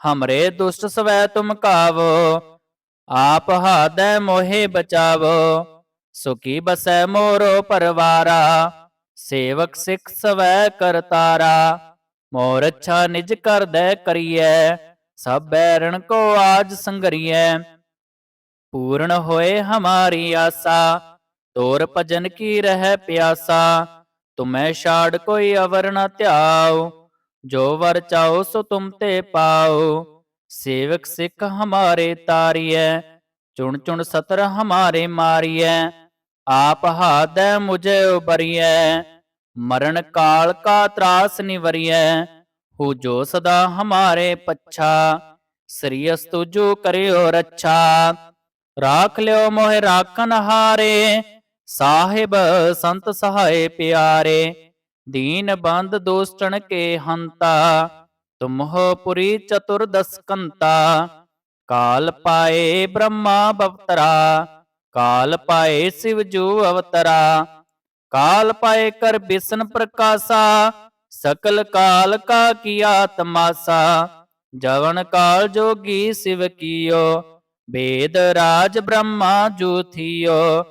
ਹਮਰੇ ਦੁਸ਼ਟ ਸਵੈ ਤੁਮ ਕਾਵੋ ਆਪ ਹਾਦੈ ਮੋਹਿ ਬਚਾਵੋ ਸੁਖੀ ਬਸੈ ਮੋਰੋ ਪਰਵਾਰਾ ਸੇਵਕ ਸਿੱਖ ਸਵੈ ਕਰਤਾਰਾ ਮੋਰ ਅੱਛਾ ਨਿਜ ਕਰਦੈ ਕਰੀਐ ਸਭ ਬੈਰਣ ਕੋ ਆਜ ਸੰਗਰੀਐ ਪੂਰਨ ਹੋਏ ਹਮਾਰੀ ਆਸਾ ਤੋਰ ਭਜਨ ਕੀ ਰਹਿ ਪਿਆਸਾ ਤੁਮੈ ਛਾੜ ਕੋਈ ਅਵਰ ਨ ਧਿਆਉ ਜੋ ਵਰ ਚਾਓ ਸੋ ਤੁਮ ਤੇ ਪਾਓ ਸੇਵਕ ਸਿੱਖ ਹਮਾਰੇ ਤਾਰੀਐ, ਚੁਣ ਚੁਣ ਸਤਰ ਹਮਾਰੇ ਮਾਰੀਐ, ਆਪ ਹਾਦੈ ਮੁਝੇ ਉਬਰੀਐ, ਮਰਨ ਕਾਲ ਕਾ ਤਰਾਸ ਨਿਵਰੀਐ, ਹੂ ਜੋ ਸਦਾ ਹਮਾਰੇ ਪੱਛਾ ਸ੍ਰੀਅਸ ਤੁਜੋ ਕਰਿਓ ਰੱਛਾ, ਰਾਖ ਲਿਓ ਮੋਹਿ ਰਾਖਨ ਹਾਰੇ ਸਾਹਿਬ ਸੰਤ ਸਹਾਏ ਪਿਆਰੇ। ਦੀਨ ਬੰਦ ਦੋਸਤਣ ਕੇ ਹੰਤਾ ਤੁਮਹ ਪੁਰੀ ਚਤੁਰਦਸ ਕੰਤਾ ਕਾਲ ਪਾਏ ਬ੍ਰਹਮਾ ਬਵਤਰਾ, ਕਾਲ ਪਾਏ ਸਿਵ ਜੂ ਅਵਤਰਾ। ਕਾਲ ਪਾਏ ਕਰ ਬਿਸ਼ਨ ਪ੍ਰਕਾਸ਼ਾ, ਸਕਲ ਕਾਲ ਕਾ ਕੀਆ ਤਮਾਸਾ ਜਵਨ ਕਾਲ ਜੋਗੀ ਸਿਵ ਕੀਓ ਵੇਦ ਰਾਜ ਬ੍ਰਹਮਾ ਜੂ ਥੀਓ।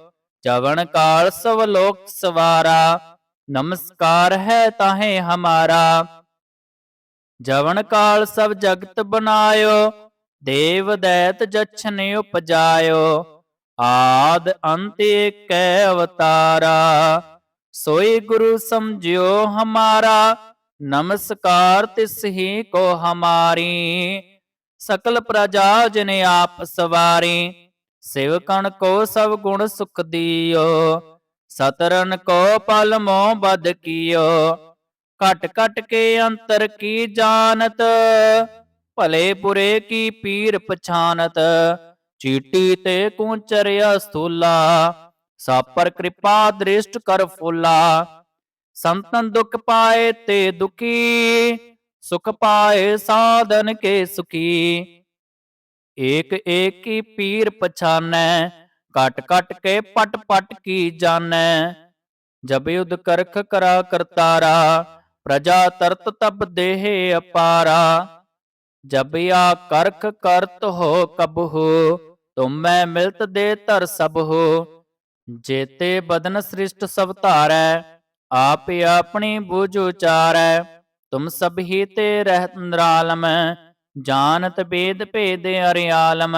ਜਵਨ ਕਾਲ ਸਭ ਲੋਕ ਸਵਾਰਾ ਨਮਸਕਾਰ ਹੈ ਤਾਹੇ ਹਮਾਰਾ। ਜਵਨ ਕਾਲ ਸਭ ਜਗਤ ਬਨਾਇਓ ਦੇਵ ਦੈਤ ਜਛਨ ਉਪਜਾਇਓ। ਆਦ ਅੰਤ ਏਕੈ ਅਵਤਾਰਾ, ਸੋਈ ਗੁਰੂ ਸਮਝਿਓ ਹਮਾਰਾ। ਨਮਸਕਾਰ ਤਿਸ ਹੀ ਕੋ ਹਮਾਰੀ, ਸਕਲ ਪ੍ਰਜਾ ਜਨ ਆਪ ਸਵਾਰੀ। ਸੇਵਕਣ ਕੋ ਸਭ ਗੁਣ ਸੁਖ ਦਿਓ ਸਤਰਨ ਕੋ ਪਲ ਮੋ ਬਦ ਕੀਓ, ਘਟ ਘਟ ਕੇ ਅੰਤਰ ਕੀ ਜਾਣਤ? ਭਲੇ ਬੁਰੇ ਕੀ ਪੀਰ ਪਛਾਨਤ? ਚੀਟੀ ਤੇ ਕੂਚਰਿਆ ਸਥੂਲਾ ਸਾਪਰ ਕਿਰਪਾ ਦ੍ਰਿਸ਼ਟ ਕਰ ਫੁੱਲਾ। ਸੰਤਨ ਦੁਖ ਪਾਏ ਤੇ ਦੁਖੀ, ਸੁਖ ਪਾਏ ਸਾਧਨ ਕੇ ਸੁਖੀ। ਏਕ ਏਕ ਕੀ ਪੀਰ ਪਛਾਨੈ ਕਟ ਕਟ ਕੇ ਪਟ ਪਟ ਕੀ ਜਾਣੈ? ਜਬ ਯੁਧ ਕਰਖ ਕਰਾ ਕਰਤਾਰਾ, ਪ੍ਰਜਾ ਤਰਤ ਤਬ ਦੇਹ ਅਪਾਰਾ। ਜਬ ਆ ਕਰਖ ਕਰਤ ਹੋ ਕਬਹੁ, ਤੁਮੈ ਮਿਲਤ ਦੇ ਧਰ ਸਭਹੁ। ਜੇਤੇ ਬਦਨ ਸ੍ਰਿਸ਼ਟ ਸਭ ਧਾਰੈ, ਆਪ ਆਪਣੀ ਬੁਝ ਉਚਾਰੈ। ਤੁਮ ਸਭ ਹੀ ਤੇ ਰਹਿਤ ਨਿਰਾਲਮ, ਜਾਣਤ ਬੇਦ ਭੇਦ ਅਰਿਆਲਮ।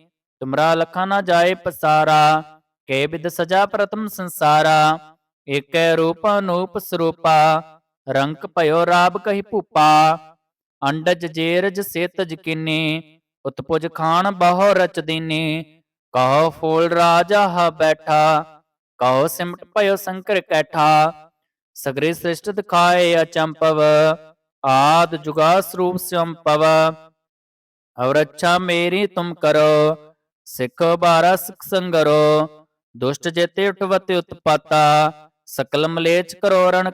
ਤੁਮਰਾ ਲਖਾ ਨਾ ਜਾਏ ਪਸਾਰਾ, ਕੇ ਵਿਦ ਸਜਾ ਪ੍ਰਥਮ ਸੰਸਾਰਾ, ਏਕੈ ਰੂਪ ਅਨੂਪ ਸਰੂਪਾ, ਰੰਕ ਭਇਓ ਰਾਬ ਕਹੀ ਭੂਪਾ, ਅੰਡਜ ਜੇਰਜ ਸੇਤਜ ਕਿਨੀ, ਉਤਪੁਜ ਖਾਨ ਬਹੁ ਰਚ ਦੀਨੀ, ਕਹੋ ਫੂਲ ਰਾਜਾ ਹ ਬੈਠਾ, ਕਹੋ ਸਿਮਟ ਭਇਓ ਸੰਕਰ ਕੈਠਾ, ਸਗਰੇ ਸ੍ਰਿਸ਼ਟ ਦਿਖਾਏ ਅਚੰਪਵ, ਆਦ ਜੁਗਾ ਸਰੂਪ ਸੰਪਵ ਔਰ ਅੱਛਾ ਮੇਰੀ ਤੁਮ ਕਰੋ ਸਿੱਖ ਬਾਰਾ ਸਿੱਖ ਸੰਗਰੋ, ਦੁਸ਼ਟ ਜੇਤੇ ਉਠਵਤ ਉਤਪਾਤਾ, ਸਕਲ ਮਲੇਚ ਕਰੋ ਰਣ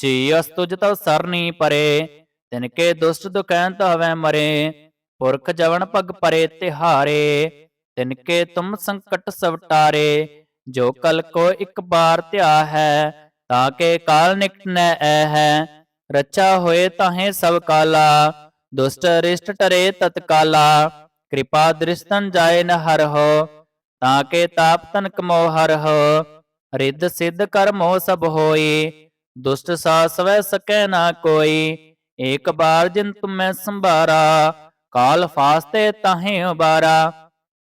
ਜੀ ਅਸ ਤਵ ਸਰਨੀ ਪਰੇ, ਤਿਨ ਕੇ ਦੁਸ਼ਟ ਦੁਖੈਂਤ ਹਵੈ ਮਰੇ, ਪੁਰਖ ਜਵਨ ਪਗ ਪਰੇ ਤਿਹਾਰੇ, ਤਿਨ ਕੇ ਤੁਮ ਸੰਕਟ ਸਵਟਾਰੇ ਜੋ ਕਲ ਕੋ ਇੱਕ ਬਾਰ ਧਿਆ ਹੈ, ਤਾਂ ਕੇ ਕਾਲ ਨਿਕਟ ਨੈ ਐ ਹੈ, ਰੱਛਾ ਹੋਏ ਤਾਹੇ ਸਭ ਕਾਲਾ, ਦੁਸ਼ਟ ਰਿਸ਼ਟ ਟਰੇ ਤਤਕਾਲਾ ਕਿਰਪਾ ਦ੍ਰਿਸ਼ਤਨ ਜਾਏ ਨ ਹਰ ਹੋ ਤਾਂ ਕੇ ਤਾਪ ਤਨ ਕਮੋ ਹਰ ਹੋ ਰਿੱਧ ਸਿੱਧ ਕਰਮੋ ਸਭ ਹੋਈ, ਦੁਸ਼ਟ ਸਾਸ ਸਕੈ ਨਾ ਕੋਈ, ਏਕ ਬਾਰ ਜਿਨ ਤੁਮੈ ਸੰਭਾਰਾ, ਕਾਲ ਫਾਸਤੇ ਤਾਹੇ ਉਬਾਰਾ,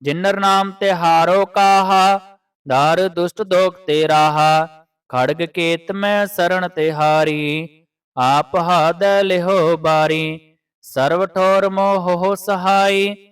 ਜਿਨਰ ਨਾਮ ਤੇ ਹਾਰੋ ਕਾਹਾ, ਦਰ ਦੁਸ਼ਟ ਦੋਖ ਤੇ ਰਾਹਾ, ਖੜਗ ਕੇਤ ਮੈਂ ਸਰਣ ਤੇ ਹਾਰੀ, ਆਪ ਹਾਦ ਲਿਹੋ ਬਾਰੀ, ਸਰਵ ਠੋਰ ਮੋਹ ਸਹਾਈ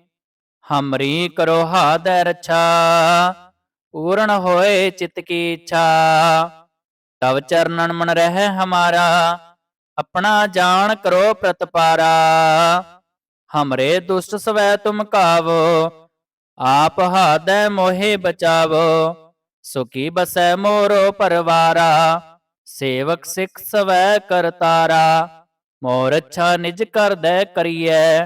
ਹਮਰੀ ਕਰੋ ਹਾਦੈ ਰੱਛਾ, ਪੂਰਨ ਹੋਏ ਚਿਤ ਕੀ ਇੱਛਾ। ਤਵ ਚਰਨਨ ਮਨ ਰਹਿ ਹਮਾਰਾ, ਆਪਣਾ ਜਾਣ ਕਰੋ ਪ੍ਰਤਪਾਰਾ। ਹਮਰੇ ਦੁਸ਼ਟ ਸਵੈ ਤੁਮ ਕਾਵੋ, ਆਪ ਹਾਦੈ ਮੋਹਿ ਬਚਾਵੋ। ਸੁਖੀ ਬਸੈ ਮੋਰੋ ਪਰਵਾਰਾ, ਸੇਵਕ ਸਿੱਖ ਸਵੈ ਕਰਤਾਰਾ। ਮੋਰ ਅੱਛਾ ਨਿਜ ਕਰਦੈ ਕਰੀਐ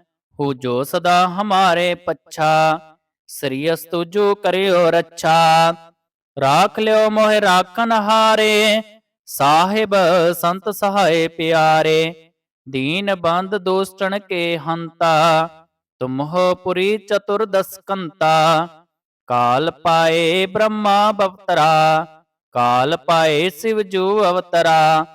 ਹੂ ਜੋ ਸਦਾ ਹਮਾਰੇ ਪੱਛਾ ਸ੍ਰੀਅਸ ਤੁਜੋ ਕਰਿਓ ਰੱਛਾ ਰਾਖ ਲਿਓ ਮੋਹਿ ਰਾਖਨ ਹਾਰੇ ਸਾਹਿਬ ਸੰਤ ਸਹਾਏ ਪਿਆਰੇ ਦੀਨ ਬੰਦ ਦੋਸਤਣ ਕੇ ਹੰਤਾ ਤੁਮਹੁ ਪੁਰੀ ਚਤੁਰਦਸ ਕਾਲ ਪਾਏ ਬ੍ਰਹਮਾ ਬਵਤਰਾ ਕਾਲ ਪਾਏ ਸਿਵ ਜੂ ਅਵਤਰਾ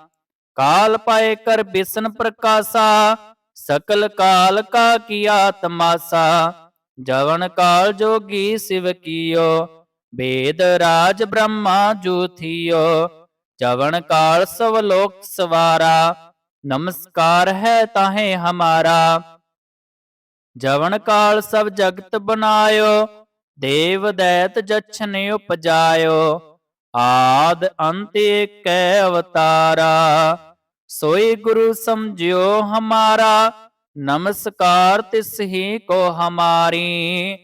ਕਾਲ ਪਾਏ ਕਰ ਬਿਸ਼ਨ ਪ੍ਰਕਾਸ਼ਾ ਸਕਲ ਕਾਲ ਕਾ ਕੀਆ ਤਮਾਸਾ ਜਵਨ ਕਾਲ ਜੋਗੀ ਸਿਵ ਕੀਓ ਵੇਦ ਰਾਜ ਬ੍ਰਹਮਾ ਜੂਥਿਓ ਜਵਨ ਕਾਲ ਸਭ ਲੋਕ ਸਵਾਰਾ, ਨਮਸਕਾਰ ਹੈ ਤਾਹੇ ਹਮਾਰਾ। ਜਵਨ ਕਾਲ ਸਭ ਜਗਤ ਬਨਾਇਓ ਦੇਵ ਦੈਤ ਜਛਨ ਉਪਜਾਇਓ। ਆਦ ਅੰਤ ਏਕੈ ਅਵਤਾਰਾ। ਸੋਈ ਗੁਰੂ ਸਮਝਿਓ ਹਮਾਰਾ, ਨਮਸਕਾਰ ਤਿਸ ਹੀ ਕੋ ਹਮਾਰੀ।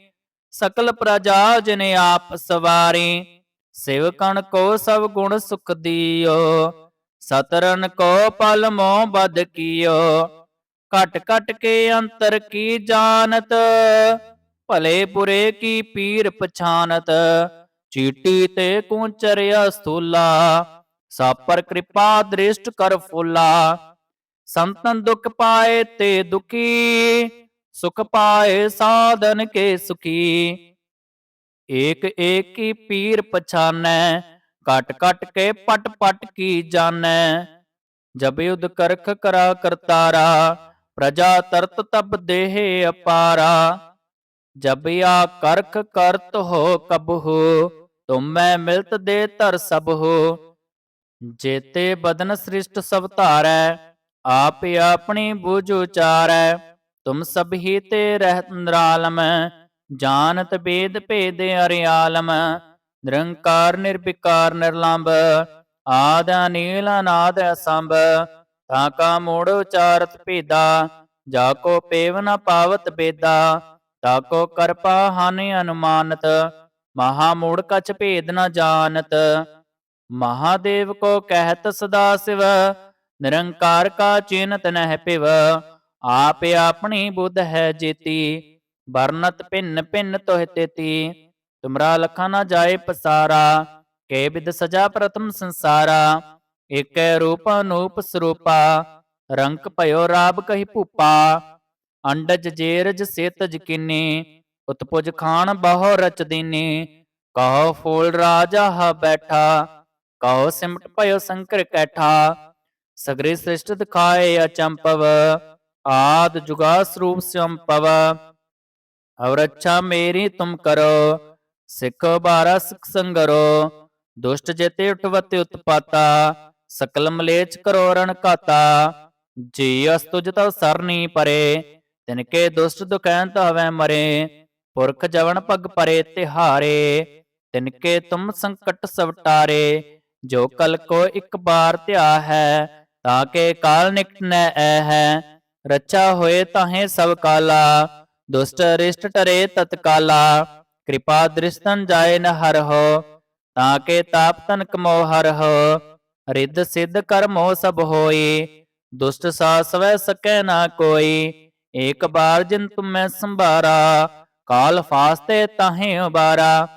ਸਕਲ ਪ੍ਰਜਾ ਜਿਨ ਆਪ ਸਵਾਰੀ, ਸਿਵਕਣ ਕੋ ਸਭ ਗੁਣ ਸੁਖ ਦਿਓ। ਸਤਰਨ ਕੋ ਪਲ ਮੋ ਬਦ ਕੀਓ। ਘਟ ਘਟ ਕੇ ਅੰਤਰ ਕੀ ਜਾਣਤ? ਭਲੇ ਬੁਰੇ ਕੀ ਪੀਰ ਪਛਾਨਤ? ਚੀਟੀ ਤੇ ਕੁੰਚਰਿਆ ਸਥੂਲਾ ਸਾਪਰ ਕਿਰਪਾ ਦ੍ਰਿਸ਼ਟ ਕਰ ਫੁੱਲਾ, ਸੰਤਨ ਦੁਖ ਪਾਏ ਤੇ ਦੁਖੀ, ਸੁਖ ਪਾਏ ਸਾਧਨ ਕੇ ਸੁਖੀ। ਏਕ ਏਕ ਕੀ ਪੀਰ ਪਛਾਨੈ ਕਟ ਕਟ ਕੇ ਪਟ ਪਟ ਕੀ ਜਾਣੈ। ਜਬ ਯੁਧ ਕਰਖ ਕਰਾ ਕਰਤਾਰਾ, ਪ੍ਰਜਾ ਤਰਤ ਤਬ ਦੇਹ ਅਪਾਰਾ। ਜਬ ਆ ਕਰਖ ਕਰਤ ਹੋ ਕਬਹੁ, ਤੁਮੈ ਮਿਲਤ ਦੇ ਧਰ ਸਭ ਹੋ ਜੇਤੇ ਬਦਨ ਸ੍ਰਿਸ਼ਟ ਸਭ ਧਾਰੈ, ਆਪ ਆਪਣੀ ਬੁਝ ਉਚਾਰੈ। ਤੁਮ ਸਭ ਹੀ ਤੇ ਰਹਿਤ ਨਿਰਾਲਮ, ਜਾਣਤ ਬੇਦ ਭੇਦ ਅਰਿਆਲਮ। ਨਿਰੰਕਾਰ, ਨਿਰਵਿਕਾਰ, ਨਿਰਲੰਭ, ਆਦ ਅਨੀਲ, ਅਨਾਦ ਅਸੰਭ। ਤਾ ਕਾ ਮੋੜ ਉਚਾਰਤ ਭੇਦਾ, ਜਾ ਕੋ ਪੇਵ ਨ ਪਾਵਤ ਬੇਦਾ। ਤਾ ਕੋ ਕਰਪਾ ਹਾਨਿ ਅਨੁਮਾਨਤ, ਮਹਾ ਮੂੜ ਕਛ ਭੇਦ ਨ ਜਾਣਤ। ਮਹਾਦੇਵ ਕੋ ਕਹਿਤ ਸਦਾ ਸਿਵ, ਨਿਰੰਕਾਰ ਕਾ ਚਿਨਤ ਨਹਿ ਪਿਵ, ਆਪ ਆਪਣੀ ਬੁੱਧ ਹੈ ਜੀਤੀ, ਵਰਨਤ ਭਿੰਨ ਭਿੰਨ ਤੋਹਿ ਤੇਤੀ, ਤੁਮਰਾ ਲਖਾ ਨਾ ਜਾਏ ਪਸਾਰਾ, ਕੇ ਬਿਦ ਸਜਾ ਪ੍ਰਥਮ ਸੰਸਾਰਾ, ਏਕੈ ਰੂਪ ਅਨੂਪ ਸਰੂਪਾ, ਰੰਕ ਭਇਓ ਰਾਬ ਕਹੀ ਭੂਪਾ, ਅੰਡਜ ਜੇਰਜ ਸੇਤਜ ਕਿਨੀ, ਉਤਪੁਜ ਖਾਨ ਬਹੁ ਰਚ ਦੀਨੀ, ਕਹੋ ਫੂਲ ਰਾਜਾ ਹ ਬੈਠਾ ਕਹੋ ਸਿਮਟ ਭਇਓ ਸੰਕਰ ਕੈਠਾ, ਸਗਰੇ ਸ੍ਰਿਸ਼ਟ ਦਿਖਾਏ ਅਚੰਪਵ, ਆਦ ਜੁਗਾ ਸਰੂਪ ਸੰਪਵ ਔਰ ਅੱਛਾ ਮੇਰੀ ਤੁਮ ਕਰੋ, ਸਿੱਖ ਬਾਰਾ ਸਿੱਖ ਸੰਗਰੋ, ਦੁਸ਼ਟ ਜੇਤੇ ਉਠਵਤੇ ਉਤਪਾਤਾ, ਸਕਲ ਮਲੇਚ ਕਰੋ ਰਣ ਘਾਤਾ। ਜੀ ਅਸਤੁਜ ਤਵ ਸਰਨੀ ਪਰੇ ਤਿਨਕੇ ਦੁਸ਼ਟ ਦੁਖੈਂਤ ਹਵੈ ਮਰੇ, ਪੁਰਖ ਜਵਨ ਪਗ ਪਰੇ ਤਿਹਾਰੇ ਤਿਨਕੇ ਤੁਮ ਸੰਕਟ ਸਵਟਾਰੇ ਜੋ ਕਲ ਕੋ ਇੱਕ ਬਾਰ ਧਿਆ ਹੈ, ਤਾਂ ਕੇ ਕਾਲ ਨਿਕਟ ਨੈ ਐ ਹੈ। ਰੱਛਾ ਹੋਏ ਤਾਹੇ ਸਭ ਕਾਲਾ, ਦੁਸ਼ਟ ਰਿਸ਼ਟ ਟਰੇ ਤਤਕਾਲਾ ਕਿਰਪਾ ਦ੍ਰਿਸ਼ਟਨ ਜਾਏ ਨ ਹਰ ਹੋ, ਤਾਂ ਕੇ ਤਾਪ ਤਨ ਕਮੋ ਹਰ ਹੋ। ਰਿੱਧ ਸਿੱਧ ਕਰਮੋ ਸਭ ਹੋਈ, ਦੁਸ਼ਟ ਸਾਸਵੈ ਸਕੈ ਨਾ ਕੋਈ। ਏਕ ਬਾਰ ਜਿਨ ਤੁਮੈ ਸੰਭਾਰਾ, ਕਾਲ ਫਾਸਤੇ ਤਾਹੇ ਉਬਾਰਾ।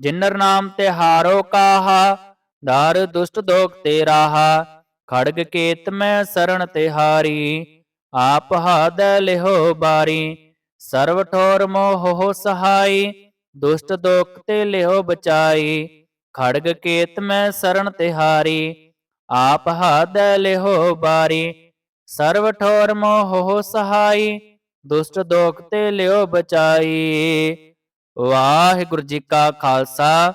ਜਿਨਰ ਨਾਮ ਤੇ ਹਾਰੋ ਕਾਹਾ ਦਰ ਦੁਸ਼ਟ ਦੋਖ ਤੇ ਰਾਹਾ, ਖੜਗ ਕੇਤ ਮੈਂ ਸਰਣ ਤਿਹਾਰੀ ਆਪ ਹਾਦ ਲਿਹੋ ਬਾਰੀ, ਸਰਵ ਠੋਰ ਮੋਹ ਸਹਾਈ, ਦੁਸ਼ਟ ਦੋਖ ਤੇ ਲਿਹੋ ਬਚਾਈ, ਖੜਗ ਕੇਤ ਮੈਂ ਸਰਣ ਤੇ ਹਾਰੀ, ਆਪ ਹਾਦ ਲਿਹੋ ਬਾਰੀ, ਸਰਵ ਠੋਰ ਮੋਹ ਹੋ ਸਹਾਈ, ਦੁਸ਼ਟ ਦੋਖ ਤੇ ਲਿਓ ਬਚਾਈ। ਵਾਹਿਗੁਰੂ ਜੀ ਕਾ ਖਾਲਸਾ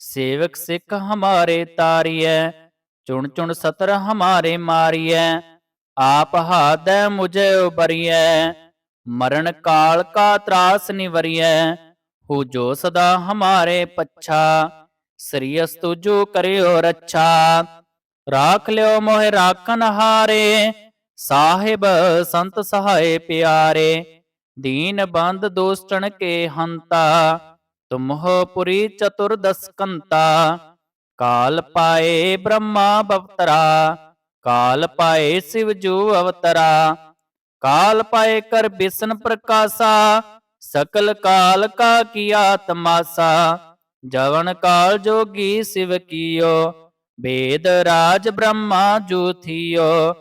ਸੇਵਕ ਸਿੱਖ ਹਮਾਰੇ ਤਾਰੀਐ, ਚੁਣ ਚੁਣ ਸਤਰ ਹਮਾਰੇ ਮਾਰੀਐ, ਆਪ ਹਾਦੈ ਮੁਝੇ ਉਬਰੀਐ, ਮਰਨ ਕਾਲ ਕਾ ਤਰਾਸ ਨਿਵਰੀਐ, ਹੂ ਜੋ ਸਦਾ ਹਮਾਰੇ ਪੱਛਾ ਸ੍ਰੀਅਸ ਤੁਜੋ ਕਰਿਓ ਰੱਛਾ, ਰਾਖ ਲਿਓ ਮੋਹਿ ਰਾਖਨ ਹਾਰੇ, ਸਾਹਿਬ ਸੰਤ ਸਹਾਏ ਪਿਆਰੇ, ਦੀਨ ਬੰਦ ਦੋਸਤਣ ਕੇ ਹੰਤਾ ਤੁਮਹ ਪੁਰੀ ਚਤੁਰਦਸ ਕੰਤਾ ਕਾਲ ਪਾਏ ਬ੍ਰਹਮਾ ਬਵਤਰਾ, ਕਾਲ ਪਾਏ ਸਿਵ ਜੂ ਅਵਤਰਾ, ਕਾਲ ਪਾਏ ਕਰ ਬਿਸਨ ਪ੍ਰਕਾਸ਼ਾ, ਸਕਲ ਕਾਲ ਕਾ ਕੀਆ ਤਮਾਸਾ ਜਵਨ ਕਾਲ ਜੋਗੀ ਸਿਵ ਕੀਓ ਵੇਦ ਰਾਜ ਬ੍ਰਹਮਾ ਜੂ ਥੀਓ,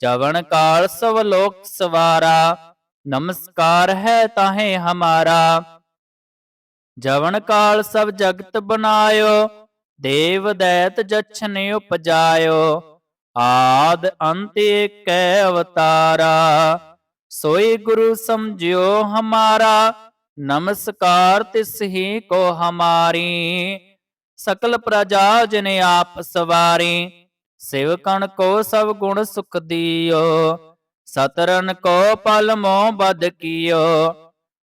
ਜਵਨ ਕਾਲ ਸਭ ਲੋਕ ਸਵਾਰਾ, ਨਮਸਕਾਰ ਹੈ ਤਾਹੇ ਹਮਾਰਾ। ਜਵਨ ਕਾਲ ਸਭ ਜਗਤ ਬਨਾਇਓ ਦੇਵ ਦੈਤ ਜਛਨ ਉਪਜਾਇਓ। ਆਦ ਅੰਤ ਏਕੈ ਅਵਤਾਰਾ, ਸੋਈ ਗੁਰੂ ਸਮਝਿਓ ਹਮਾਰਾ, ਨਮਸਕਾਰ ਤਿਸ ਹੀ ਕੋ ਹਮਾਰੀ। ਸਕਲ ਪ੍ਰਜਾ ਜਿਨ ਆਪ ਸਵਾਰੀ, ਸੇਵਕਣ ਕੋ ਸਭ ਗੁਣ ਸੁਖ ਦਿਓ। ਸਤਰਨ ਕੋ ਪਲ ਮੋ ਬਦ ਕੀਓ।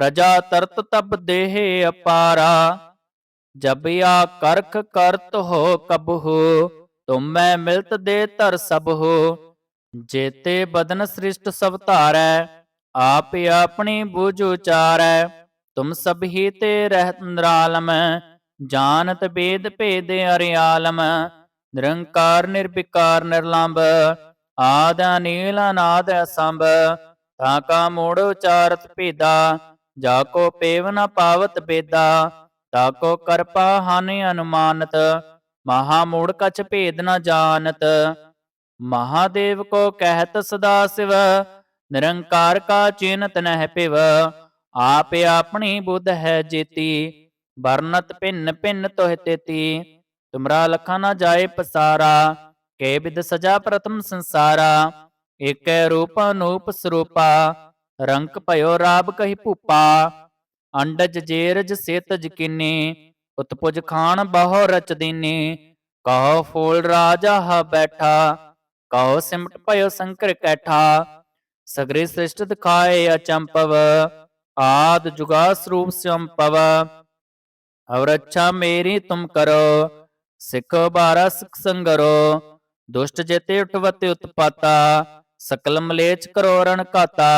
ਪ੍ਰਜਾ ਤਰਤ ਤਬ ਦੇਹ ਅਪਾਰਾ, ਜਬ ਆ ਕਰਖ ਕਰਤ ਹੋ ਕਬਹੁ, ਤੁਮੈ ਮਿਲਤ ਦੇ ਧਰ ਸਭ ਹੋ ਜੇਤੇ ਬਦਨ ਸ੍ਰਿਸ਼ਟ ਸਭ ਧਾਰੈ, ਆਪ ਆਪਣੀ ਬੁਝ ਉਚਾਰੈ, ਤੁਮ ਸਭ ਹੀ ਤੇ ਰਹਿਤ ਨਿਰਾਲਮ, ਜਾਣਤ ਬੇਦ ਭੇਦ ਅਰਿਆਲਮ ਨਿਰੰਕਾਰ ਨਿਰਵਿਕਾਰ ਨਿਰਲੰਭ, ਆਦ ਅਨੀਲ ਅਨਾਦ ਅਸੰਭ, ਤਾਂ ਕਾ ਮੋੜ ਉਚਾਰਤ ਭੇਦਾ ਜਾ ਕੋ ਪੇਵ ਨ ਪਾਵਤ ਬੇਦਾ, ਤਾ ਕੋ ਕਰਪਾ ਹਾਨਿ ਅਨੁਮਾਨਤ, ਮਹਾ ਮੂੜ ਕਛ ਭੇਦ ਨ ਜਾਣਤ। ਮਹਾਦੇਵ ਕੋ ਕਹਿਤ ਸਦਾ ਸਿਵ, ਨਿਰੰਕਾਰ ਕਾ ਚਿਨਤ ਨਹਿ ਪਿਵ ਆਪ ਆਪਣੀ ਬੁੱਧ ਹੈ ਜੀਤੀ, ਵਰਨਤ ਭਿੰਨ ਭਿੰਨ ਤੋਹਿ ਤੇਤੀ। ਤੁਮਰਾ ਲਖਾ ਨਾ ਜਾਏ ਪਸਾਰਾ, ਕੇ ਬਿਦ ਸਜਾ ਪ੍ਰਥਮ ਸੰਸਾਰਾ, ਏਕੈ ਰੂਪ ਅਨੂਪ ਸਰੂਪਾ। ਰੰਕ ਭਇਓ ਰਾਬ ਕਹੀ ਭੂਪਾ, ਅੰਡਜ ਜੇਰਜ ਸੇਤਜ ਕਿਨੀ ਉਤਪੁਜ ਖਾਨ ਬਹੁ ਰਚ ਦੀਨੀ। ਕਹੋ ਫੂਲ ਰਾਜਾ ਹ ਬੈਠਾ, ਕਹੋ ਸਿਮਟ ਭਇਓ ਸੰਕਰ ਕੈਠਾ। ਸਗਰੇ ਸ੍ਰਿਸ਼ਟ ਦਿਖਾਏ ਅਚੰਪਵ, ਆਦ ਜੁਗਾ ਸਰੂਪ ਸੰਪਵ ਅਵਰ ਅੱਛਾ ਮੇਰੀ ਤੁਮ ਕਰੋ, ਸਿੱਖ ਬਾਰਾ ਸਿਖ ਸੰਗਰੋ। ਦੁਸ਼ਟ ਜੇਤੇ ਉਠਵਤੇ ਉਤਪਾਤਾ, ਸਕਲ ਮਲੇਚ ਕਰੋ ਰਣ ਘਾਤਾ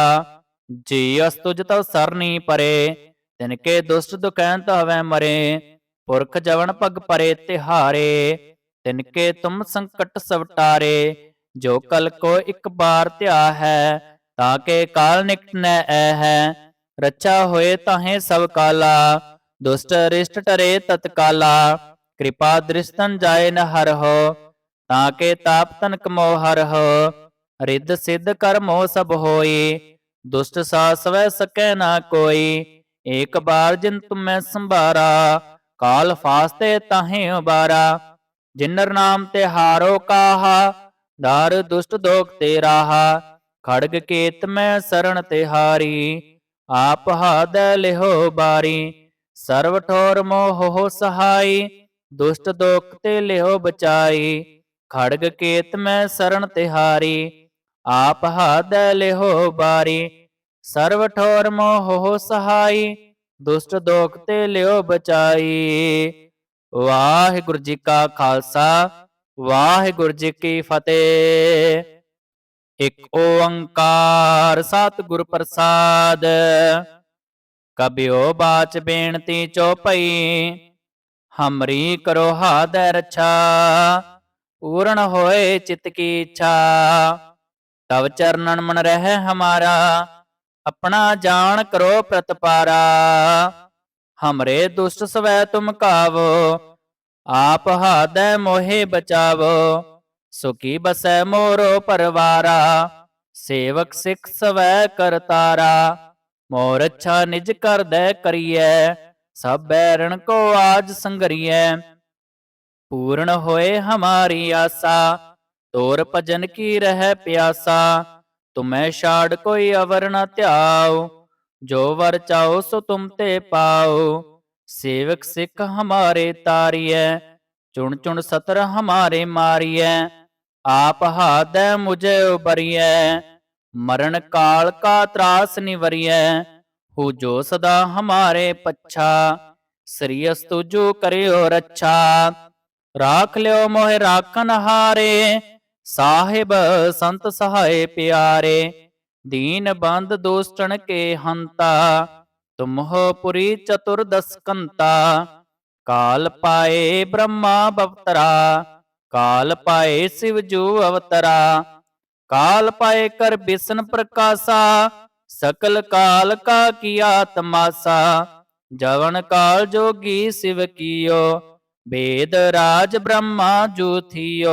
ਜੀ ਅਸਤੁਜ ਤਵ ਸਰਨੀ ਪਰੇ ਤਿਨ ਕੇ ਦੁਸ਼ਟ ਦੁਕੈਂਤ ਹਵੈ ਮਰੇ, ਪੁਰਖ ਜਵਨ ਪਗ ਪਰੇ ਤਿਹਾਰੇ ਤਿਨ ਕੇ ਤੁਮ ਸੰਕਟ ਸਵਟਾਰੇ, ਜੋ ਕਲ ਕੋ ਇੱਕ ਬਾਰ ਧਿਆ ਹੈ, ਤਾਂ ਕੇ ਕਾਲ ਨਿਕਟ ਨੈ ਐ ਹੈ, ਰੱਛਾ ਹੋਏ ਤਾਹੇ ਸਭ ਕਾਲਾ, ਦੁਸ਼ਟ ਰਿਸ਼ਟ ਟਰੇ ਤਤਕਾਲਾ ਕਿਰਪਾ ਦ੍ਰਿਸ਼ਤਨ ਜਾਏ ਨ ਹਰ ਹੋ, ਤਾਂ ਕੇ ਤਾਪ ਤਨ ਕਮੋ ਹਰ ਹੋ, ਰਿੱਧ ਸਿੱਧ ਕਰਮੋ ਸਭ ਹੋਈ ਦੁਸ਼ਟ ਸਾਸਵੈ ਸਕੈ ਨਾ ਕੋਈ। ਏਕ ਬਾਰ ਜਿਨ ਤੁਮੈ ਸੰਭਾਰਾ, ਕਾਲ ਫਾਸਤੇ ਤਾਹੇ ਉਬਾਰਾ। ਜਿਨਰ ਨਾਮ ਤੇ ਹਾਰੋ ਕਾਹਾ ਦਰ ਦੁਸ਼ਟ ਦੋਖ ਤੇ ਰਾਹਾ। ਖੜਗ ਕੇਤ ਮੈਂ ਸਰਣ ਤੇ ਹਾਰੀ, ਆਪ ਹਾਦ ਲਿਹੋ ਬਾਰੀ। ਸਰਵ ਠੋਰ ਮੋਹ ਹੋ ਸਹਾਈ, ਦੁਸ਼ਟ ਦੋਖ ਤੇ ਲਿਹੋ ਬਚਾਈ। ਖੜਗ ਕੇਤ ਮੈਂ ਸਰਣ ਤੇ ਹਾਰੀ ਆਪ ਹਾਦ ਲਿਹੋ ਬਾਰੀ, ਸਰਵ ਠੋਰ ਮੋਹ ਸਹਾਈ, ਦੁਸ਼ਟ ਦੋਖ ਤੇ ਲਿਓ ਬਚਾਈ। ਵਾਹਿਗੁਰੂ ਜੀ ਕਾ ਖਾਲਸਾ, ਵਾਹਿਗੁਰੂ ਜੀ ਕੀ ਫਤਿਹ। ਇਕ ਓੰਕਾਰ ਸਤਿਗੁਰ ਪ੍ਰਸਾਦ ਕਬਿਓ ਬਾਚ ਬੇਨਤੀ ਚੋਪਈ ਹਮਰੀ ਕਰੋ ਹਾਦੈ ਰੱਛਾ, ਪੂਰਨ ਹੋਏ ਚਿਤ ਕੀ ਇੱਛਾ। ਤਵ ਚਰਨਨ ਮਨ ਰਹਿ ਹਮਾਰਾ, ਆਪਣਾ ਜਾਣ ਕਰੋ ਪ੍ਰਤਪਾਰਾ। ਹਮਰੇ ਦੁਸ਼ਟ ਸਵੈ ਤੁਮ ਕਾਵੋ, ਆਪ ਹਾਦੈ ਮੋਹਿ ਬਚਾਵੋ। ਸੁਖੀ ਬਸੈ ਮੋਰੋ ਪਰਵਾਰਾ, ਸੇਵਕ ਸਿੱਖ ਸਵੈ ਕਰਤਾਰਾ ਮੋਰ ਅੱਛਾ ਨਿਜ ਕਰਦੈ ਕਰੀਐ, ਸਭ ਬੈਰਣ ਕੋ ਆਜ ਸੰਗਰੀਐ। ਪੂਰਨ ਹੋਏ ਹਮਾਰੀ ਆਸਾ ਤੋਰ ਭਜਨ ਕੀ ਰਹਿ ਪਿਆਸਾ? ਤੁਮੈ ਛਾੜ ਕੋਈ ਅਵਰ ਨ ਧਿਆਉ। ਜੋ ਵਰ ਚਾਓ ਸੋ ਤੁਮ ਤੇ ਪਾਓ ਸੇਵਕ ਸਿੱਖ ਹਮਾਰੇ ਤਾਰੀਐ, ਚੁਣ ਚੁਣ ਸਤਰ ਹਮਾਰੇ ਮਾਰੀਐ। ਆਪ ਹਾਦੈ ਮੁਝੇ ਉਬਰੀਐ, ਮਰਨ ਕਾਲ ਕਾ ਤਰਾਸ ਨਿਵਰੀਐ। ਹੂ ਜੋ ਸਦਾ ਹਮਾਰੇ ਪੱਛਾ, ਸ੍ਰੀ ਅਸਤੁਜੋ ਕਰਿਓ ਰੱਛਾ। ਰਾਖ ਲਿਓ ਮੋਹਿ ਰਾਖਨ ਹਾਰੇ ਸਾਹਿਬ ਸੰਤ ਸਹਾਏ ਪਿਆਰੇ, ਦੀਨ ਬੰਦ ਦੋਸਤਣ ਕੇ ਹੰਤਾ, ਤੁਮਹ ਪੁਰੀ ਚਤੁਰਦਸ ਕੰਤਾ। ਕਾਲ ਪਾਏ ਬ੍ਰਹਮਾ ਬਵਤਰਾ, ਕਾਲ ਪਾਏ ਸਿਵ ਜੂ ਅਵਤਰਾ। ਕਾਲ ਪਾਏ ਕਰ ਬਿਸ਼ਨ ਪ੍ਰਕਾਸ਼ਾ, ਸਕਲ ਕਾਲ ਕਾ ਕੀਆ ਤਮਾਸਾ। ਜਵਨ ਕਾਲ ਜੋਗੀ ਸਿਵ ਕੀਓ ਵੇਦ ਰਾਜ ਬ੍ਰਹਮਾ ਜੂ ਥੀਓ।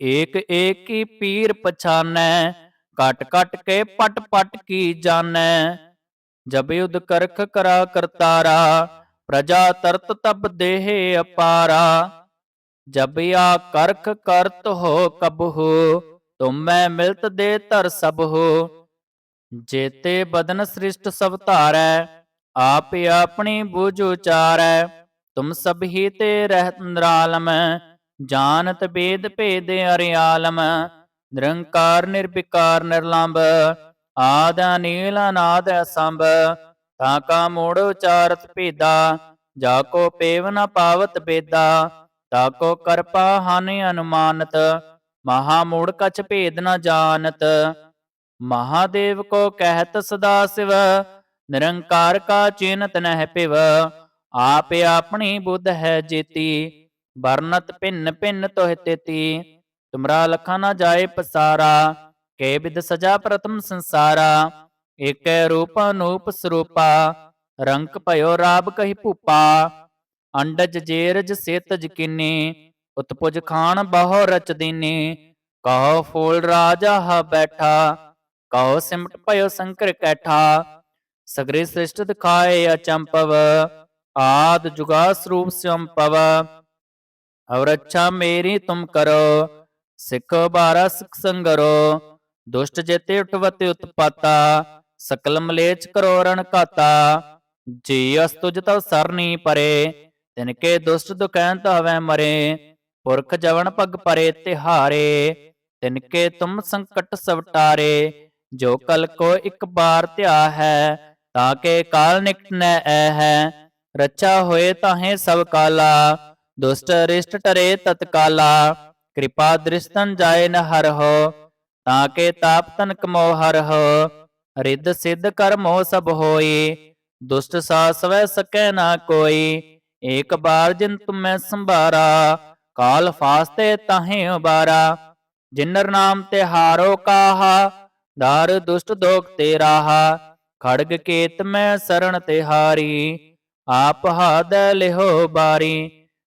ਏਕ ਏਕ ਕੀ ਪੀਰ ਪਛਾਨੈ ਕਟ ਕਟ ਕੇ ਪਟ ਪਟ ਕੀ ਜਾਣੈ। ਜਬ ਯੁਧ ਕਰਖ ਕਰਾ ਕਰਤਾਰਾ, ਪ੍ਰਜਾ ਤਰਤ ਤਬ ਦੇਹ ਅਪਾਰਾ। ਜਬ ਆ ਕਰਖ ਕਰਤ ਹੋ ਕਬਹੂ ਤੁਮੈ ਮਿਲਤ ਦੇ ਧਰ ਸਭ ਹੋ। ਜੇਤੇ ਬਦਨ ਸ੍ਰਿਸ਼ਟ ਸਭ ਧਾਰੈ, ਆਪ ਆਪਣੀ ਬੁਝ ਉਚਾਰੈ। ਤੁਮ ਸਭ ਹੀ ਤੇ ਰਹਿਤ ਨਿਰਾਲਮ ਜਾਣਤ ਬੇਦ ਭੇਦ ਅਰਿਆਲਮ ਨਿਰੰਕਾਰ ਨਿਰਵਿਕਾਰ ਨਿਰਲੰਭ, ਆਦ ਅਨੀਲ ਅਨਾਦ ਅਸੰਭ, ਤਾਂ ਕਾ ਮੋੜ ਉਚਾਰਤ ਭੇਦਾ, ਜਾ ਕੋ ਪੇਵ ਨ ਪਾਵਤ ਬੇਦਾ, ਤਾ ਕੋ ਕਰਪਾ ਹਾਨਿ ਅਨੁਮਾਨਤ, ਮਹਾ ਮੂੜ ਕਛ ਭੇਦ ਨ ਜਾਣਤ। ਮਹਾਦੇਵ ਕੋ ਕਹਿਤ ਸਦਾ ਸਿਵ, ਨਿਰੰਕਾਰ ਕਾ ਚਿੰਤ ਨਹਿ ਪਿਵ, ਆਪ ਆਪਣੀ ਬੁੱਧ ਹੈ ਜੀਤੀ। ਵਰਨਤ ਭਿੰਨ ਭਿੰਨ ਤੋਹਿ ਤੇਤੀ, ਤੁਮਰਾ ਲਖਾ ਨ ਜਾਏ ਪਸਾਰਾ, ਕੇ ਬਿਦ ਸਜਾ ਪ੍ਰਥਮ ਸੰਸਾਰਾ, ਏਕੈ ਰੂਪ ਅਨੂਪ ਸਰੂਪਾ, ਰੰਕ ਭਇਓ ਰਾਬ ਕਹੀ ਭੂਪਾ, ਅੰਡਜ ਜੇਰਜ ਸੇਤਜ ਕਿਨੀ, ਉਤਪੁਜ ਖਾਨ ਬਹੁ ਰਚ ਦੀਨੀ, ਕਹੋ ਫੂਲ ਰਾਜਾ ਹ ਬੈਠਾ, ਕਹੋ ਸਿਮਟ ਭਇਓ ਸੰਕਰ ਕੈਠਾ, ਸਗਰੇ ਸ੍ਰਿਸ਼ਟ ਦਿਖਾਏ ਅਚੰਪਵ, ਆਦ ਜੁਗਾ ਸਰੂਪ ਸੰਪਵ ਅਵਰ ਅੱਛਾ ਮੇਰੀ ਤੁਮ ਕਰੋ, ਸਿੱਖ ਬਾਰਾ ਸਿਖ ਸੰਗਰੋ, ਦੁਸ਼ਟ ਜੇਤੇ ਉਠਵਤੇ ਉਤਪਾਤਾ, ਸਕਲ ਮਲੇਚ ਕਰੋ ਰਣ ਘਾਤਾ, ਜੀ ਅਸਤੁਜ ਤਵ ਸਰਨੀ ਪਰੇ, ਤਿਨ ਕੇ ਦੁਸ਼ਟ ਦੁਕੈਂਤ ਹਵੈ ਮਰੇ, ਪੁਰਖ ਜਵਨ ਪਗ ਪਰੇ ਤਿਹਾਰੇ, ਤਿਨ ਕੇ ਤੁਮ ਸੰਕਟ ਸਵਟਾਰੇ, ਜੋ ਕਲ ਕੋ ਇੱਕ ਬਾਰ ਧਿਆ ਹੈ, ਤਾਂ ਕੇ ਕਾਲ ਨਿਕਟ ਨੈ ਐ ਹੈ, ਰੱਛਾ ਹੋਏ ਤਾਹੇ ਸਭ ਕਾਲਾ ਦੁਸ਼ਟ ਰਿਸ਼ਟ ਟਰੇ ਤਤਕਾਲਾ, ਕਿਰਪਾ ਦ੍ਰਿਸ਼ਤਨ ਜਾਏ ਨ ਹਰ ਹੋ ਤਾਂ ਕੇ ਤਾਪ ਤਨ ਕਮੋ ਹਰ ਹੋ ਰਿੱਧ ਸਿੱਧ ਕਰਮੋ ਸਭ ਹੋਈ, ਦੁਸ਼ਟ ਸਾਸ ਸਕੈ ਨਾ ਕੋਈ, ਏਕ ਬਾਰ ਜਿਨ ਤੁਮੈ ਸੰਭਾਰਾ, ਕਾਲ ਫਾਸਤੇ ਤਾਹੇ ਉਬਾਰਾ, ਜਿਨਰ ਨਾਮ ਤੇ ਹਾਰੋ ਕਾਹਾ, ਦਰ ਦੁਸ਼ਟ ਦੋਖ ਤੇ ਰਾਹਾ, ਖੜਗ ਕੇਤ ਮੈਂ ਸਰਣ ਤੇ ਹਾਰੀ, ਆਪ ਹਾਦ ਲਿਹੋ ਬਾਰੀ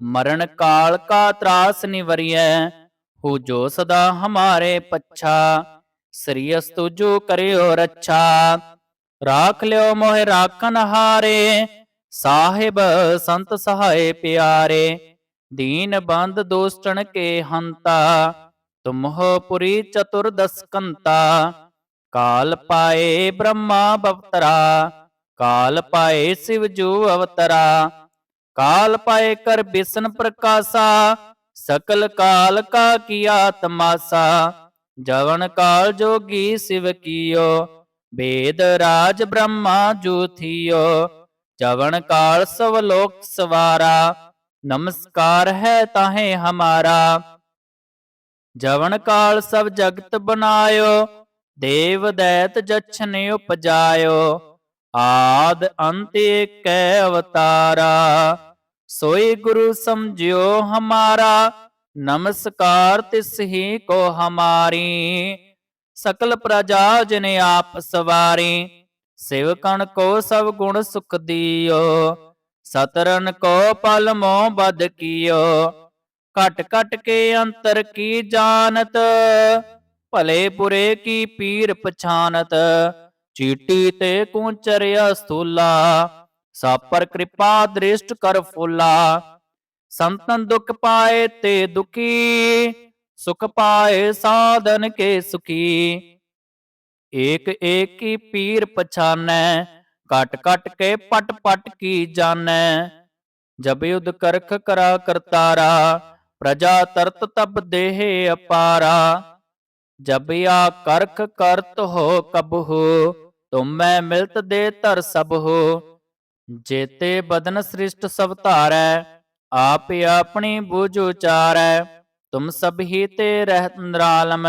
ਮਰਨ ਕਾਲ ਕਾ ਤਰਾਸ ਨਿਵਰੀਐ ਹੂ ਜੋ ਸਦਾ ਹਮਾਰੇ ਪੱਛਾ, ਸ੍ਰੀ ਅਸਤੁ ਜੋ ਕਰਿਓ ਰੱਛਾ। ਰਾਖ ਲਿਓ ਮੋਹਿ ਰਾਖਨ ਹਾਰੇ, ਸਾਹਿਬ ਸੰਤ ਸਹਾਏ ਪਿਆਰੇ, ਦੀਨ ਬੰਦ ਦੋਸਤਣ ਕੇ ਹੰਤਾ, ਤੁਮਹ ਪੁਰੀ ਚਤੁਰਦਸ ਕੰਤਾ ਕਾਲ ਪਾਏ ਬ੍ਰਹਮਾ ਬਵਤਰਾ, ਕਾਲ ਪਾਏ ਸਿਵ ਜੋ ਅਵਤਰਾ। ਕਾਲ ਪਾਏ ਕਰ ਬਿਸ਼ਨ ਪ੍ਰਕਾਸ਼ਾ, ਸਕਲ ਕਾਲ ਕਾ ਕੀਆ ਤਮਾਸਾ ਜਵਨ ਕਾਲ ਜੋਗੀ ਸਿਵ ਕੀਓ ਵੇਦ ਰਾਜ ਬ੍ਰਹਮਾ ਜੋ ਥੀਓ, ਜਵਨ ਕਾਲ ਸਭ ਲੋਕ ਸਵਾਰਾ, ਨਮਸਕਾਰ ਹੈ ਤਾਹੇ ਹਮਾਰਾ। ਜਵਨ ਕਾਲ ਸਭ ਜਗਤ ਬਨਾਇਓ ਦੇਵ ਦੈਤ ਜਛਨ ਉਪਜਾਇਓ ਆਦ ਅੰਤ ਏਕੈ ਅਵਤਾਰਾ, ਸੋਈ ਗੁਰੂ ਸਮਝਿਓ ਹਮਾਰਾ, ਨਮਸਕਾਰ ਤਿਸ ਹੀ ਕੋ ਹਮਾਰੀ। ਸਕਲ ਪ੍ਰਜਾ ਜਿਨ ਆਪ ਸਵਾਰੀ, ਸਿਵਕਣ ਕੋ ਸਭ ਗੁਣ ਸੁਖ ਦਿਓ ਸਤਰਨ ਕੋ ਪਲ ਮੋ ਬਦ ਕੀਓ। ਘਟ ਘਟ ਕੇ ਅੰਤਰ ਕੀ ਜਾਣਤ, ਭਲੇ ਬੁਰੇ ਕੀ ਪੀਰ ਪਛਾਨਤ ਚੀਟੀ ਤੇ ਕੁੰਚਰਿਆ ਸਥੂਲਾ ਸਾਪਰ ਕਿਰਪਾ ਦ੍ਰਿਸ਼ਟ ਕਰ ਫੁੱਲਾ ਸੰਤਨ ਦੁਖ ਪਾਏ ਤੇ ਦੁਖੀ ਸੁਖ ਪਾਏ ਸਾਧਨ ਕੇ ਸੁਖੀ ਏਕ ਏਕ ਕੀ ਪੀਰ ਪਛਾਨੈ ਕਟ ਕਟ ਕੇ ਪਟ ਪਟ ਕੀ ਜਾਣੈ ਜਬ ਯੁਧ ਕਰਖ ਕਰਾ ਕਰਤਾਰਾ ਪ੍ਰਜਾ ਤਰਤ ਤਬ ਦੇਹ ਅਪਾਰਾ ਜਬ ਆ ਕਰਖ ਕਰਤ ਹੋ ਕਬਹੂ, ਤੁਮ ਮਿਲਤ ਦੇ ਧਰ ਸਭ ਹੋ ਜੇਤੇ ਬਦਨ ਸ੍ਰਿਸ਼ਟ ਸਭ ਧਾਰੈ, ਆਪ ਆਪਣੀ ਬੁਝ ਉਚਾਰੈ। ਤੁਮ ਸਭ ਹੀ ਤੇ ਰਹਿਤ ਨਿਰਾਲਮ,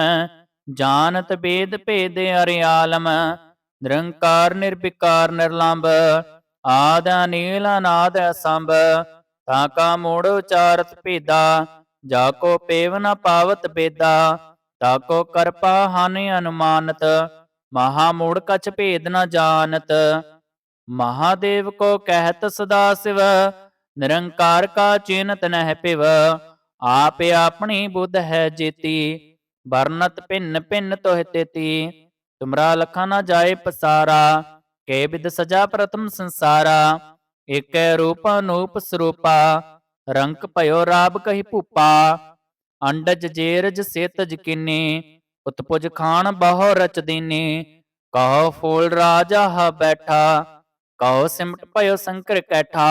ਜਾਣਤ ਬੇਦ ਭੇਦ ਅਰਿਆਲਮ। ਨਿਰੰਕਾਰ ਨਿਰਵਿਕਾਰ ਨਿਰਲੰਭ, ਆਦ ਅਨੀਲ ਅਨਾਦ ਅਸੰਭ। ਤਾਂ ਕਾ ਮੂੜ ਉਚਾਰਤ ਭੇਦਾ, ਜਾ ਕੋ ਪੇਵ ਨ ਪਾਵਤ ਬੇਦਾ। ਤਾ ਕੋ ਕਰਪਾ ਹਾਨਿ ਅਨੁਮਾਨਤ, ਮਹਾ ਮੂੜ ਕਛ ਭੇਦ ਨ ਜਾਣਤ। ਮਹਾਦੇਵ ਕੋ ਕਹਿਤ ਸਦਾ ਸਿਵ, ਨਿਰੰਕਾਰ ਕਾ ਚਿਨਤ ਨਹਿ ਪਿਵ। ਆਪ ਆਪਣੀ ਬੁੱਧ ਹੈ ਜੀਤੀ, ਵਰਨਤ ਭਿੰਨ ਭਿੰਨ ਤੋਹਿ ਤੇਤੀ। ਤੁਮਰਾ ਲਖਾ ਨਾ ਜਾਏ ਪਸਾਰਾ, ਕੇ ਵਿਦ ਸਜਾ ਪ੍ਰਥਮ ਸੰਸਾਰਾ। ਏਕੈ ਰੂਪ ਅਨੂਪ ਸਰੂਪਾ ਰੰਕ ਭਇਓ ਰਾਬ ਕਹੀ ਭੂਪਾ। ਅੰਡਜ ਜੇਰਜ ਸੇਤਜ ਕਿਨੀ ਉਤਪੁਜ ਖਾਨ ਬਹੁ ਰਚ ਦੀਨੀ। ਕਹੋ ਫੂਲ ਰਾਜਾ ਹ ਬੈਠਾ, ਕਹੋ ਸਿਮਟ ਭਇਓ ਸੰਕਰ ਕੈਠਾ।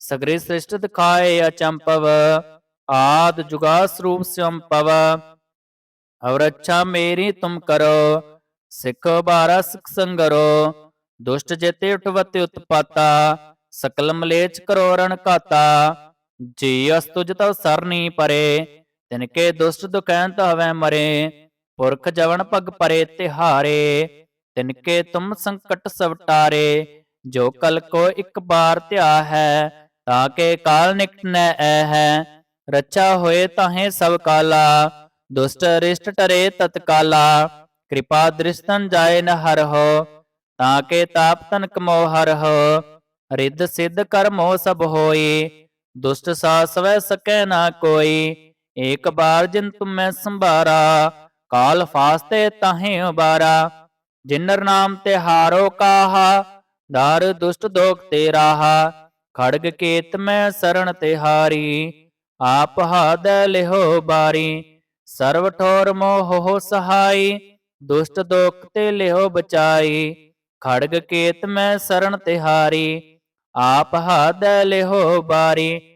ਸਗਰੇ ਸ੍ਰਿਸ਼ਟ ਦਿਖਾਏ ਅਚੰਪਵ, ਆਦ ਜੁਗਾ ਸਰੂਪ ਸੰਪਵ ਔਰ ਅੱਛਾ ਮੇਰੀ ਤੁਮ ਕਰੋ, ਸਿੱਖ ਬਾਰਾ ਸਿਖ ਸੰਗਰੋ। ਦੁਸ਼ਟ ਜੇਤੇ ਉਠਵਤ ਉਤਪਾਤਾ, ਸਕਲ ਮਲੇਚ ਕਰੋ ਰਣ ਘਾਤਾ ਜੀ ਅਸ ਤੁਜ ਤਵ ਸਰਨੀ ਪਰੇ ਤਿਨਕੇ ਦੁਸ਼ਟ ਦੁਖੈਂਤ ਹਵੈ ਮਰੇ, ਪੁਰਖ ਜਵਨ ਪਗ ਪਰੇ ਤਿਹਾਰੇ, ਤਿਨਕੇ ਤੁਮ ਸੰਕਟ ਸਵਟਾਰੇ ਜੋ ਕਲ ਕੋ ਇੱਕ ਬਾਰ ਧਿਆ ਹੈ, ਤਾਂ ਕੇ ਕਾਲ ਨਿਕਟ ਨੈ ਐ ਹੈ, ਰੱਛਾ ਹੋਏ ਤਾਹੇ ਸਭ ਕਾਲਾ, ਦੁਸ਼ਟ ਰਿਸ਼ਟ ਟਰੇ ਤਤਕਾਲਾ ਕਿਰਪਾ ਦ੍ਰਿਸ਼ਤਨ ਜਾਏ ਨ ਹਰ ਹੋ, ਤਾਂ ਕੇ ਤਾਪ ਤਨ ਕਮੋ ਹਰ ਹੋ, ਰਿੱਧ ਸਿੱਧ ਕਰਮੋ ਸਭ ਹੋਈ, ਦੁਸ਼ਟ ਸਾਸ ਵੈ ਸਕੈ ਨਾ ਕੋਈ ਏਕ ਬਾਰ ਜਿਨ ਤੁਮੈ ਸੰਭਾਰਾ, ਕਾਲ ਫਾਸਤੇ ਤਾਹੇ ਉਬਾਰਾ। ਜਿਨਰ ਨਾਮ ਤੇ ਹਾਰੋ ਕਾਹਾ, ਦਰ ਦੁਸ਼ਟ ਦੋਖ ਤੇ ਰਾਹਾ। ਖੜਗ ਕੇਤ ਮੈਂ ਸਰਣ ਤੇ ਹਾਰੀ, ਆਪ ਹਾਦ ਲਿਹੋ ਬਾਰੀ। ਸਰਵ ਠੋਰ ਮੋਹ ਹੋ ਸਹਾਈ, ਦੁਸ਼ਟ ਦੋਖ ਤੇ ਲਿਹੋ ਬਚਾਈ। ਖੜਗ ਕੇਤ ਮੈਂ ਸਰਣ ਤੇ ਹਾਰੀ, ਆਪ ਹਾਦ ਲਿਹੋ ਬਾਰੀ।